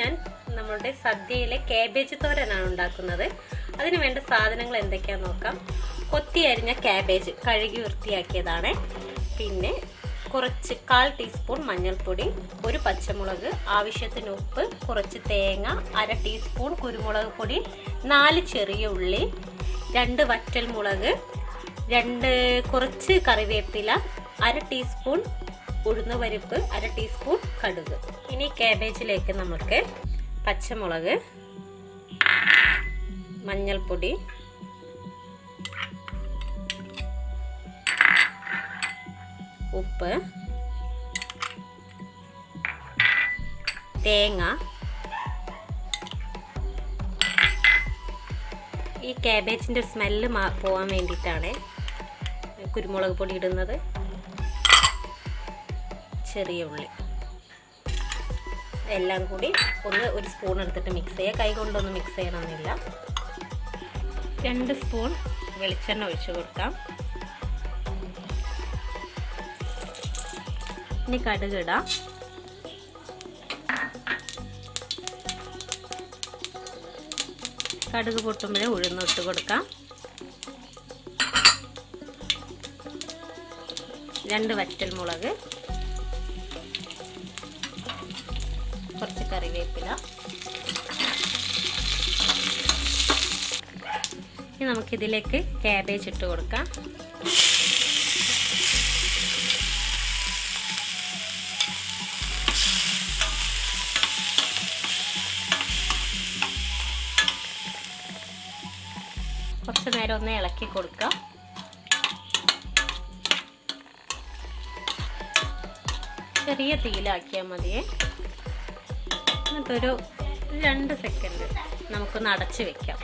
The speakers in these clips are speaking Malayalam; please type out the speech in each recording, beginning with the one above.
ഞാൻ നമ്മളുടെ സദ്യയിലെ കാബേജ് തോരനാണ് ഉണ്ടാക്കുന്നത്. അതിന് വേണ്ട സാധനങ്ങൾ എന്തൊക്കെയാന്ന് നോക്കാം. കൊത്തി അരിഞ്ഞ കാബേജ് കഴുകി വൃത്തിയാക്കിയതാണ്. പിന്നെ കുറച്ച് കാൽ ടീസ്പൂൺ മഞ്ഞൾപ്പൊടി ഒരു പച്ചമുളക് ആവശ്യത്തിന് ഉപ്പ് കുറച്ച് തേങ്ങ അര ടീസ്പൂൺ കുരുമുളക് പൊടി നാല് ചെറിയ ഉള്ളി രണ്ട് വറ്റൽ മുളക് രണ്ട് കുറച്ച് കറിവേപ്പില അര ടീസ്പൂൺ ഉഴുന്ന് പരിപ്പ് അര ടീസ്പൂൺ കടുക്. ഇനി കാബേജിലേക്ക് നമുക്ക് പച്ചമുളക് മഞ്ഞൾപ്പൊടി ഉപ്പ് തേങ്ങ. ഈ കാബേജിന്റെ സ്മെല്ല് പോകാൻ വേണ്ടിയിട്ടാണ് കുരുമുളക് പൊടി ഇടുന്നത്. ചെറിയ ഉള്ളി എല്ലാം കൂടി ഒന്ന് ഒരു സ്പൂൺ എടുത്തിട്ട് മിക്സ് ചെയ്യുക കൈ കൊണ്ടൊന്നും മിക്സ് ചെയ്യണമെന്നില്ല. രണ്ട് സ്പൂൺ വെളിച്ചെണ്ണ ഒഴിച്ച് കൊടുക്കാം. ഇനി കടുക് ഇടാം. കടുക് പൊട്ടുമ്പോഴേ ഉഴുന്നിട്ട് കൊടുക്കാം. രണ്ട് വറ്റൽ മുളക് കുറച്ച് കറിവേപ്പില. ഇനി നമുക്കിതിലേക്ക് ക്യാബേജ് ഇട്ട് കൊടുക്കാം. കുറച്ച് നേരം ഒന്ന് ഇളക്കി കൊടുക്കാം. ചെറിയ തീയിലാക്കിയാൽ മതിയേ. എന്നിട്ടൊരു രണ്ട് സെക്കൻഡ് നമുക്കൊന്ന് അടച്ച് വെക്കാം.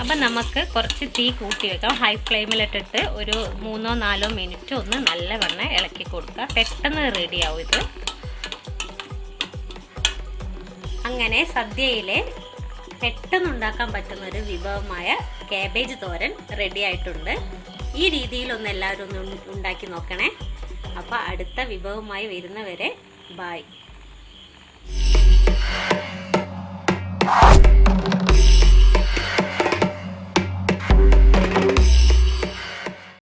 അപ്പം നമുക്ക് കുറച്ച് തീ കൂട്ടി വെക്കാം. ഹൈ ഫ്ലെയിമിലിട്ടിട്ട് ഒരു മൂന്നോ നാലോ മിനിറ്റ് ഒന്ന് നല്ലവണ്ണം ഇളക്കി കൊടുക്കുക. പെട്ടെന്ന് റെഡിയാവും ഇത്. അങ്ങനെ സദ്യയിലെ പെട്ടെന്ന് ഉണ്ടാക്കാൻ പറ്റുന്ന ഒരു വിഭവമായ കാബേജ് തോരൻ റെഡി ആയിട്ടുണ്ട്. ഈ രീതിയിലൊന്ന് എല്ലാവരും ഒന്ന് ഉണ്ടാക്കി നോക്കണേ. അപ്പോൾ അടുത്ത വിഭവമായി വരുന്നവരെ ബായ് you